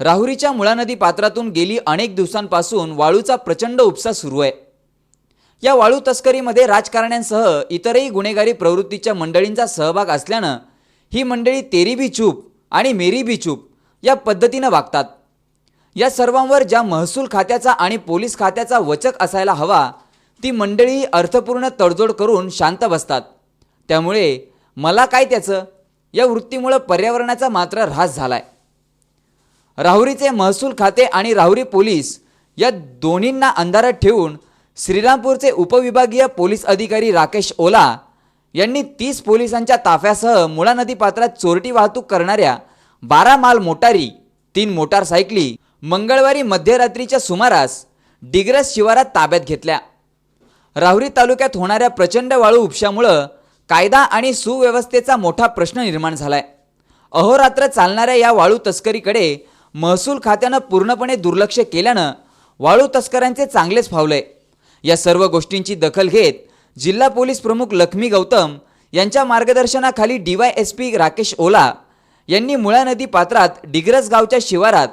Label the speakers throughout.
Speaker 1: राहुरीच्या मुळा नदी पात्रातून गेली अनेक दिवसांपासून वाळूचा प्रचंड उपसा सुरू आहे. या वाळू तस्करीमध्ये राजकारण्यांसह इतरही गुन्हेगारी प्रवृत्तीच्या मंडळींचा सहभाग असल्यानं ही मंडळी तेरी भी चूप आणि मेरी भी चूप या पद्धतीनं वागतात. या सर्वांवर ज्या महसूल खात्याचा आणि पोलीस खात्याचा वचक असायला हवा ती मंडळी अर्थपूर्ण तडजोड करून शांत बसतात. त्यामुळे मला काय त्याचं? या वृत्तीमुळं पर्यावरणाचा मात्र ऱ्हास झालाय. राहुरीचे महसूल खाते आणि राहुरी पोलीस या दोन्हींना अंधारात ठेवून श्रीरामपूरचे उपविभागीय पोलीस अधिकारी राकेश ओला यांनी तीस पोलिसांच्या ताफ्यासह मुळा नदी पात्रात चोरटी वाहतूक करणाऱ्या बारा माल मोटारी तीन मोटारसायकली मंगळवारी मध्यरात्रीच्या सुमारास डिग्रस शिवारात ताब्यात घेतल्या. राहुरी तालुक्यात होणाऱ्या प्रचंड वाळू उपशामुळं कायदा आणि सुव्यवस्थेचा मोठा प्रश्न निर्माण झालाय. अहोरात्र चालणाऱ्या या वाळू तस्करीकडे महसूल खात्यानं पूर्णपणे दुर्लक्ष केल्यानं वाळू तस्करांचे चांगलेच फावलंय या सर्व गोष्टींची दखल घेत जिल्हा पोलीस प्रमुख लक्ष्मी गौतम यांच्या मार्गदर्शनाखाली DY S P Rakesh Ola यांनी मुळा नदी पात्रात डिग्रस गावच्या शिवारात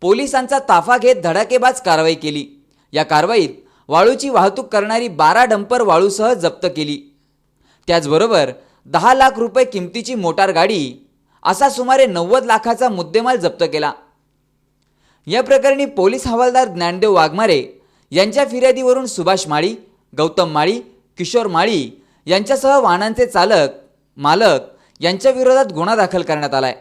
Speaker 1: पोलिसांचा ताफा घेत धडाकेबाज कारवाई केली. या कारवाईत वाळूची वाहतूक करणारी बारा डंपर वाळूसह जप्त केली. त्याचबरोबर दहा लाख रुपये किमतीची मोटार गाडी असा सुमारे नव्वद लाखाचा मुद्देमाल जप्त केला. या प्रकरणी पोलीस हवालदार ज्ञानदेव वाघमारे यांच्या फिर्यादीवरून सुभाष माळी गौतम माळी किशोर माळी यांच्यासह वाहनांचे चालक मालक यांच्या विरोधात गुन्हा दाखल करण्यात आलाय.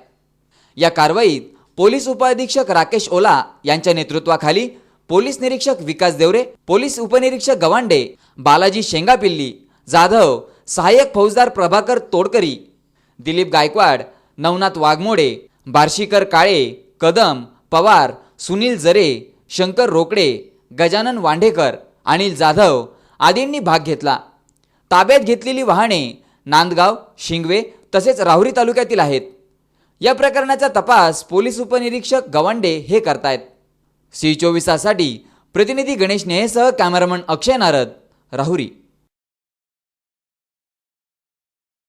Speaker 1: या कारवाईत पोलीस उपअधीक्षक राकेश ओला यांच्या नेतृत्वाखाली पोलीस निरीक्षक विकास देवरे पोलीस उपनिरीक्षक गवांडे बालाजी शेंगापिल्ली जाधव सहाय्यक फौजदार प्रभाकर तोडकरी दिलीप गायकवाड नवनाथ वाघमोडे बार्शीकर काळे कदम पवार सुनील जरे शंकर रोकडे गजानन वांढेकर अनिल जाधव आदींनी भाग घेतला. ताब्यात घेतलेली वाहने नांदगाव शिंगवे तसेच राहुरी तालुक्यातील आहेत. या प्रकरणाचा तपास पोलीस उपनिरीक्षक गवंडे हे करतायत. सी चोवीसासाठी प्रतिनिधी गणेश नेहेसह कॅमेरामन अक्षय नारद राहुरी.